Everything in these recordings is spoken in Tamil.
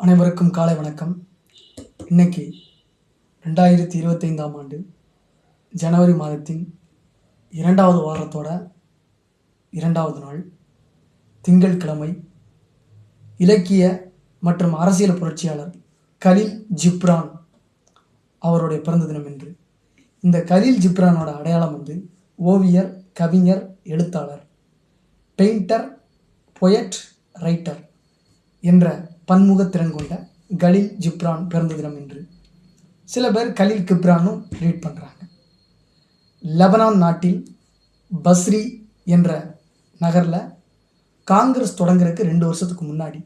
அனைவருக்கும் காலை வணக்கம். இன்னைக்கு ரெண்டாயிரத்தி இருபத்தைந்தாம் ஆண்டு ஜனவரி மாதத்தின் இரண்டாவது வாரத்தோட இரண்டாவது நாள் திங்கட்கிழமை இலக்கிய மற்றும் அரசியல் புரட்சியாளர் கலில் ஜிப்ரான் அவருடைய பிறந்த தினம் என்று இந்த கலீல் ஜிப்ரானோட அடையாளம் வந்து ஓவியர் கவிஞர் எழுத்தாளர் பெயிண்டர் பொயட் ரைட்டர். என்ற பன்முகத்திறன் கொண்ட கலீல் ஜிப்ரான் பிறந்த தினம் என்று சில பேர் கலீல் கிப்ரானும் ரீட் பண்ணுறாங்க லெபனான் நாட்டில் பஸ்ரி என்ற நகரில் காங்கிரஸ் தொடங்குறதுக்கு ரெண்டு வருஷத்துக்கு முன்னாடி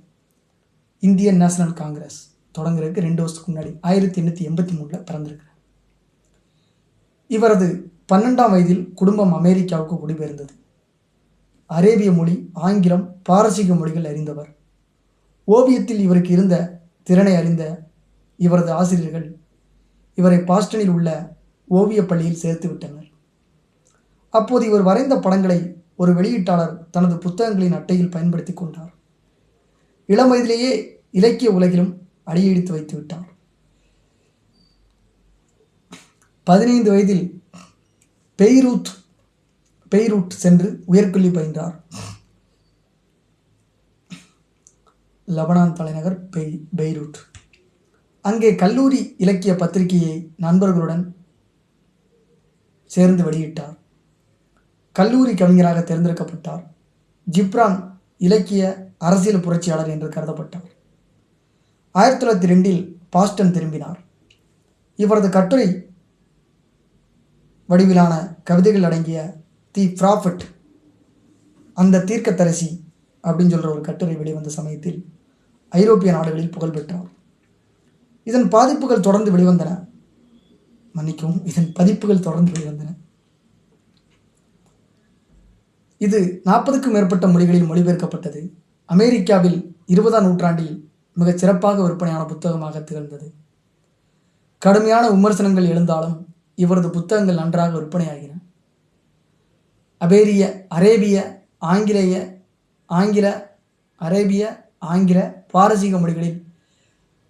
இந்தியன் நேஷனல் காங்கிரஸ் தொடங்குறதுக்கு ரெண்டு வருஷத்துக்கு முன்னாடி ஆயிரத்தி எண்ணூற்றி எண்பத்தி மூணில் பிறந்திருக்கிறார். இவரது பன்னெண்டாம் வயதில் குடும்பம் அமெரிக்காவுக்கு குடிபெயர்ந்தது. அரேபிய மொழி ஆங்கிலம் பாரசீக மொழிகள் அறிந்தவர். ஓவியத்தில் இவருக்கு இருந்த திறனை அறிந்த இவரது ஆசிரியர்கள் இவரை பாஸ்டனில் உள்ள ஓவியப் பள்ளியில் சேர்த்து விட்டனர். அப்போது இவர் வரைந்த படங்களை ஒரு வெளியீட்டாளர் தனது புத்தகங்களின் அட்டையில் பயன்படுத்தி கொண்டார். இளம் வயதிலேயே இலக்கிய உலகிலும் அடியெடுத்து வைத்து விட்டார். பதினைந்து வயதில் பெய்ரூத் பெய்ரூட் சென்று உயர்கல்வி பயின்றார். லெபனான் தலைநகர் பெய் பெய்ரூட். அங்கே கல்லூரி இலக்கிய பத்திரிகையை நண்பர்களுடன் சேர்ந்து வெளியிட்டார். கல்லூரி கவிஞராக தேர்ந்தெடுக்கப்பட்டார். ஜிப்ரான் இலக்கிய அரசியல் புரட்சியாளர் என்று கருதப்பட்டார். ஆயிரத்தி தொள்ளாயிரத்தி ரெண்டில் பாஸ்டன் திரும்பினார். இவரது கட்டுரை வடிவிலான கவிதைகள் அடங்கிய தி ப்ராஃபிட் அந்த தீர்க்கத்தரசி அப்படின்னு சொல்கிற ஒரு கட்டுரை வெளிவந்த சமயத்தில் ஐரோப்பிய நாடுகளில் புகழ் பெற்றார். இதன் பாதிப்புகள் தொடர்ந்து வெளிவந்தன. மன்னிக்கவும் இதன் பதிப்புகள் தொடர்ந்து வெளிவந்தன. இது நாற்பதுக்கும் மேற்பட்ட மொழிகளில் மொழிபெயர்க்கப்பட்டது. அமெரிக்காவில் இருபதாம் நூற்றாண்டில் மிகச் சிறப்பாக விற்பனையான புத்தகமாக திகழ்ந்தது. கடுமையான விமர்சனங்கள் எழுந்தாலும் இவரது புத்தகங்கள் நன்றாக விற்பனையாகின. அபேரிய அரேபிய ஆங்கிலேய ஆங்கில அரேபிய ஆங்கில பாரசீக மொழிகளில்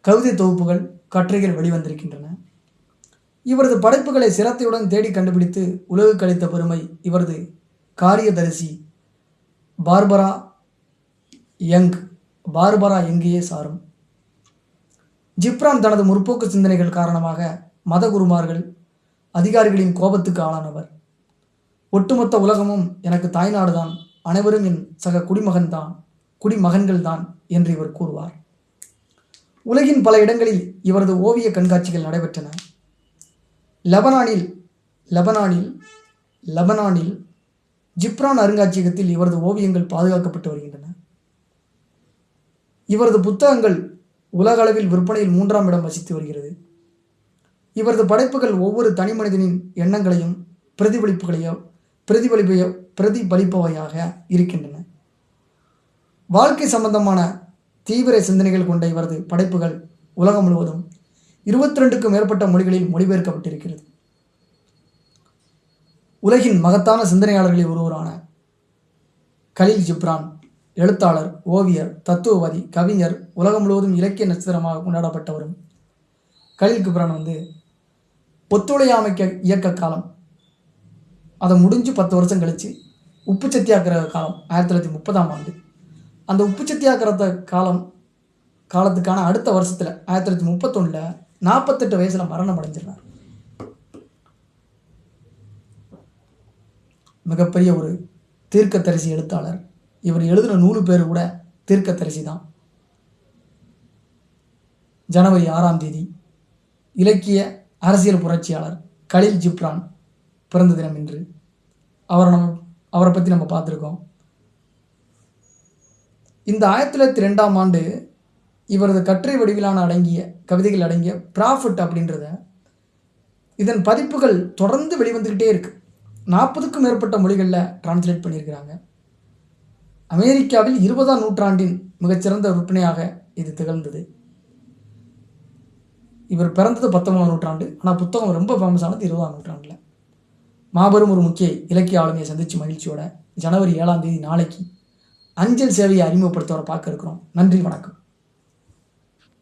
கவிதை தொகுப்புகள் கட்டுரைகள் வெளிவந்திருக்கின்றன. இவரது படைப்புகளை சிரத்தையுடன் தேடி கண்டுபிடித்து உலகு கழித்த பெருமை இவரது காரியதரிசி பார்பரா யங். பார்பரா யங்கையே சாரும். ஜிப்ரான் தனது முற்போக்கு சிந்தனைகள் காரணமாக மதகுருமார்கள் அதிகாரிகளின் கோபத்துக்கு ஆளானவர். ஒட்டுமொத்த உலகமும் எனக்கு தாய்நாடுதான். அனைவரும் என் சக குடிமகன்தான் குடிமகன்கள் தான் என்று இவர் கூறுவார். உலகின் பல இடங்களில் இவரது ஓவிய கண்காட்சிகள் நடைபெற்றன. லெபனானில் லெபனானில் லெபனானில் ஜிப்ரான் அருங்காட்சியகத்தில் இவரது ஓவியங்கள் பாதுகாக்கப்பட்டு வருகின்றன. இவரது புத்தகங்கள் உலக அளவில் விற்பனையில் மூன்றாம் இடம் வசித்து வருகிறது. இவரது படைப்புகள் ஒவ்வொரு தனி மனிதனின் எண்ணங்களையும் பிரதிபலிப்புகளையோ பிரதிபலிப்பையோ பிரதிபலிப்பவையாக இருக்கின்றன. வாழ்க்கை சம்பந்தமான தீவிர சிந்தனைகள் கொண்ட இவரது படைப்புகள் உலகம் முழுவதும் இருபத்தி ரெண்டுக்கும் மேற்பட்ட மொழிகளில் மொழிபெயர்க்கப்பட்டிருக்கிறது. உலகின் மகத்தான சிந்தனையாளர்களில் ஒருவரான கலீல் ஜிப்ரான் எழுத்தாளர் ஓவியர் தத்துவவாதி கவிஞர் உலகம் முழுவதும் இலக்கிய நட்சத்திரமாக கொண்டாடப்பட்டவரும் கலீல் ஜிப்ரான் வந்து ஒத்துழையாமைக்க இயக்க காலம் அதை முடிஞ்சு பத்து வருஷம் கழித்து உப்பு சத்தியாகிரக காலம் ஆயிரத்தி தொள்ளாயிரத்தி முப்பதாம் ஆண்டு. அந்த உப்பு சத்தியாகிரத காலம் காலத்துக்கான அடுத்த வருஷத்தில் ஆயிரத்தி தொள்ளாயிரத்தி முப்பத்தொன்னில் நாற்பத்தெட்டு வயசில் மரணம் அடைஞ்சிருந்தார். மிகப்பெரிய ஒரு தீர்க்கத்தரிசி எழுத்தாளர். இவர் எழுதின நூறு பேர் கூட தீர்க்கத்தரிசி தான். ஜனவரி ஆறாம் தேதி இலக்கிய அரசியல் புரட்சியாளர் கலீல் ஜிப்ரான் பிறந்த தினம் என்று அவர் நம்ம அவரை பற்றி நம்ம பார்த்துருக்கோம். இந்த ஆயிரத்தி தொள்ளாயிரத்தி ரெண்டாம் ஆண்டு இவரது கற்றை வடிவிலான அடங்கிய கவிதைகள் அடங்கிய ப்ராஃபிட் அப்படின்றத இதன் பதிப்புகள் தொடர்ந்து வெளிவந்துக்கிட்டே இருக்குது நாற்பதுக்கும் மேற்பட்ட மொழிகளில் டிரான்ஸ்லேட் பண்ணியிருக்கிறாங்க. அமெரிக்காவில் இருபதாம் நூற்றாண்டின் மிகச்சிறந்த விற்பனையாக இது திகழ்ந்தது. இவர் பிறந்தது பத்தொன்பதாம் நூற்றாண்டு ஆனால் புத்தகம் ரொம்ப ஃபேமஸானது இருபதாம் நூற்றாண்டில். மாபெரும் ஒரு முக்கிய இலக்கிய ஆளுமையை சந்திச்சு மகிழ்ச்சியோட ஜனவரி ஏழாம் தேதி நாளைக்கு அஞ்சல் சேவையை அறிமுகப்படுத்தவரை பார்க்க இருக்கிறோம். நன்றி வணக்கம்.